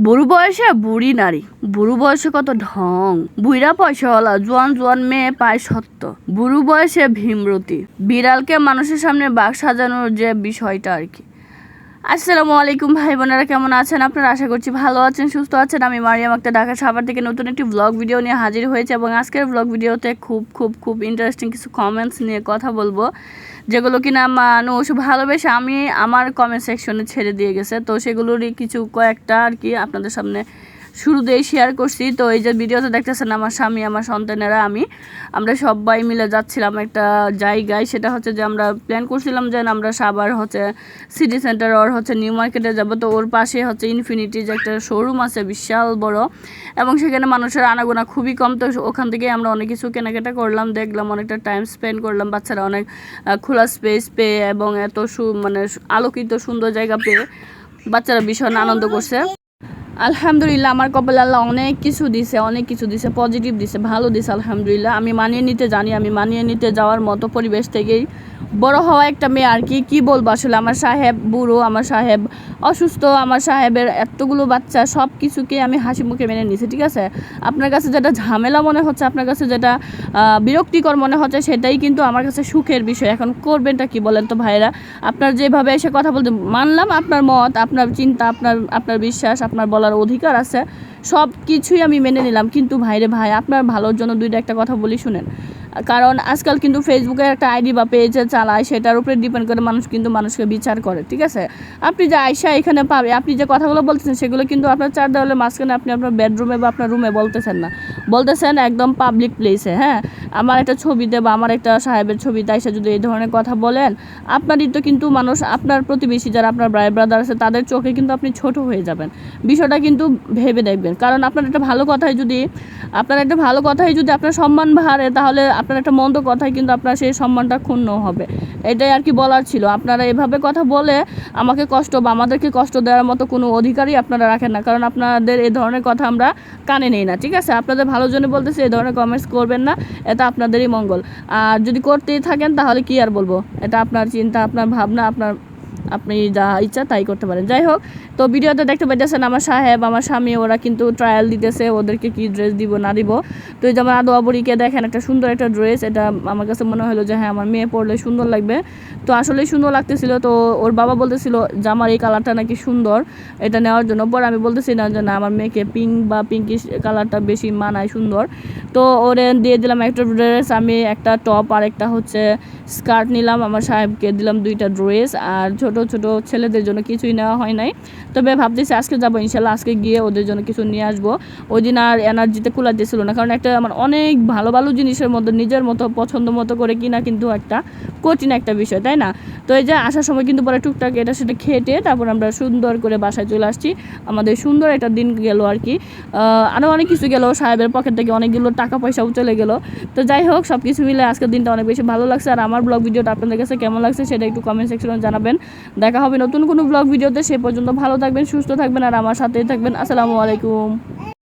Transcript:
বুড়ো বয়সে বুড়ি নারী। বুড়ো বয়সে কত ঢং। বুড়া পয়সাওয়ালা, জোয়ান জোয়ান মেয়ে পায় সত্য। বুড়ো বয়সে ভীমরতি। বিড়ালকে মানুষের সামনে বাঘ সাজানোর যে বিষয়টা আর কি। আসসালামু আলাইকুম ভাই বোনেরা, কেমন আছেন আপনারা? আশা করছি ভালো আছেন, সুস্থ আছেন। আমি মারিয়াম আক্তার ঢাকা সাভার থেকে নতুন একটি ব্লগ ভিডিও নিয়ে হাজির হয়েছে এবং আজকের ব্লগ ভিডিওতে খুব খুব খুব ইন্টারেস্টিং কিছু কমেন্টস নিয়ে কথা বলব, যেগুলো কিনা মানুষ ভালোবেসে আমি আমার কমেন্ট সেকশনে ছেড়ে দিয়ে গেছে। তো সেগুলোরই কিছু কয়েকটা আর কি আপনাদের সামনে শুরুতেই শেয়ার করছি। তো এই যে ভিডিওতে দেখতেছেন আমার স্বামী, আমার সন্তানেরা, আমি। আমরা সবাই মিলে যাচ্ছিলাম একটা জায়গায়। সেটা হচ্ছে যে আমরা প্ল্যান করছিলাম যে আমরা সাবার হচ্ছে সিটি সেন্টার ওর হচ্ছে নিউ মার্কেটে যাব। তো ওর পাশে হচ্ছে ইনফিনিটি যে একটা শোরুম আছে, বিশাল বড়। এবং সেখানে মানুষের আনাগোনা খুবই কম। তো ওখান থেকে আমরা অনেক কিছু কেনাকাটা করলাম, দেখলাম অনেকটা টাইম স্পেন্ড করলাম। বাচ্চারা অনেক খোলা স্পেস পেয়ে এবং এত সু মানে আলোকিত সুন্দর জায়গা পেয়ে বাচ্চারা ভীষণ আনন্দ করছে। আলহামদুলিল্লাহ, আমার কপালে আল্লাহ অনেক কিছু দিছে, অনেক কিছু দিছে পজিটিভ দিছে, ভালো দিছে, আলহামদুলিল্লাহ। আমি মানিয়ে নিতে জানি, আমি মানিয়ে নিতে যাওয়ার মতো পরিবেশ থেকেই বড় হওয়া একটা মেয়ে আর কি। কী বলব আসলে? আমার সাহেব বুড়ো, আমার সাহেব অসুস্থ, আমার সাহেবের এতগুলো বাচ্চা সব কিছুকে আমি হাসি মুখে মেনে নিছি ঠিক আছে? আপনার কাছে যেটা ঝামেলা মনে হচ্ছে, আপনার কাছে যেটা বিরক্তিকর মনে হচ্ছে, সেটাই কিন্তু আমার কাছে সুখের বিষয়। এখন করবেনটা কি বলেন তো ভাইরা আপনার যেভাবে এসে কথা বলতে, মানলাম আপনার মত, আপনার চিন্তা, আপনার আপনার বিশ্বাস, আপনার বলার অধিকার আছে। সব কিছুই আমি মেনে নিলাম। কিন্তু ভাইরে ভাই, আপনার ভালোর জন্য দুইটা একটা কথা বলি, শুনেন। কারণ আজকাল কিন্তু ফেসবুকে একটা আইডি বা পেজ চালায়, সেটার উপরে ডিপেন্ড করে মানুষ কিন্তু মানুষকে বিচার করে, ঠিক আছে? আপনি যে আয়সা এখানে পাবে, আপনি যে কথাগুলো বলতেছেন, সেগুলো কিন্তু আপনার চার দেওয়ালের মাঝখানে আপনি আপনার বেডরুমে বা আপনার রুমে বলতেছেন না। বলতেছেন একদম পাবলিক প্লেসে হ্যাঁ? আমার একটা ছবিতে বা আমার একটা সাহেবের ছবিতে এসে যদি এই ধরনের কথা বলেন, আপনারই তো কিন্তু মানুষ, আপনার প্রতিবেশী যারা আপনার ব্রাই ব্রাদার আছে, তাদের চোখে কিন্তু আপনি ছোট হয়ে যাবেন। বিষয়টা কিন্তু ভেবে দেখবেন। কারণ আপনার একটা ভালো কথাই যদি, আপনার একটা ভালো কথাই যদি আপনার সম্মান বাড়ে, তাহলে আপনার একটা মন্দ কথাই কিন্তু আপনার সেই সম্মানটা ক্ষুণ্ণ হবে। এটাই আর কি বলার ছিল। আপনারা এভাবে কথা বলে আমাকে কষ্ট বা আমাদেরকে কষ্ট দেওয়ার মতো কোনো অধিকারই আপনারা রাখেন না। কারণ আপনাদের এই ধরনের কথা আমরা কানে নেই না, ঠিক আছে? আপনাদের ভালো জন্য বলতেছি এই ধরনের কমেন্টস করবেন না। এটা আপনাদেরই মঙ্গল। আর যদি করতেই থাকেন তাহলে কি আর বলব? এটা আপনার চিন্তা, আপনার ভাবনা, আপনার আপনি যা ইচ্ছা তাই করতে পারেন। যাই হোক, তো ভিডিওতে দেখতে পাইতেছেন আমার সাহেব, আমার স্বামী, ওরা কিন্তু ট্রায়াল দিতেছে, ওদেরকে কি ড্রেস দিব, না দিব। তো এই যেমন আদোয়া বুড়িকে দেখেন, একটা সুন্দর একটা ড্রেস এটা আমার কাছে মনে হলো যে হ্যাঁ আমার মেয়ে পরলে সুন্দর লাগবে। তো আসলেই সুন্দর লাগতেছিল, তো ওর বাবা বলতেছিল, যে আমার এই কালারটা নাকি সুন্দর, এটা নেওয়ার জন্য। পরে আমি বলতেছি, না, যে না, আমার মেয়েকে পিঙ্ক বা পিঙ্কিশ কালারটা বেশি মানায় সুন্দর। তো ওরে দিয়ে দিলাম একটা ড্রেস আমি একটা টপ আর একটা হচ্ছে স্কার্ট নিলাম, আমার সাহেবকে দিলাম দুইটা ড্রেস আর ছোট ছোট ছেলেদের জন্য কিছুই নেওয়া হয় নাই। তবে ভাবতেছি আজকে যাব, ইনশাল্লাহ আজকে গিয়ে ওদের জন্য কিছু নিয়ে আসব। ওই দিন আর এনার্জিতে কুলা দিয়েছিল না, কারণ একটা আমার অনেক ভালো ভালো জিনিসের মধ্যে নিজের মতো, পছন্দ মতো করে কিনা কিন্তু একটা কঠিন একটা বিষয়, তাই না? তো এই যে আসার সময় কিন্তু পরে টুকটাক এটা সেটা খেটে তারপর আমরা সুন্দর করে বাসায় চলে আসছি। আমাদের সুন্দর একটা দিন গেল আর কি। আরও অনেক কিছু গেল, সাহেবের পকেট থেকে অনেকগুলো টাকা পয়সাও চলে গেল। তো যাই হোক সব কিছু মিলে আজকের দিনটা অনেক বেশি ভালো লাগছে। আর আমার ব্লগ ভিডিওটা আপনাদের কাছে কেমন লাগছে সেটা একটু কমেন্ট সেকশনে জানাবেন। দেখা হবে নতুন কোনো ব্লগ ভিডিওতে, সে পর্যন্ত ভালো থাকবেন, সুস্থ থাকবেন, আর আমার সাথেই থাকবেন। আসসালামু আলাইকুম।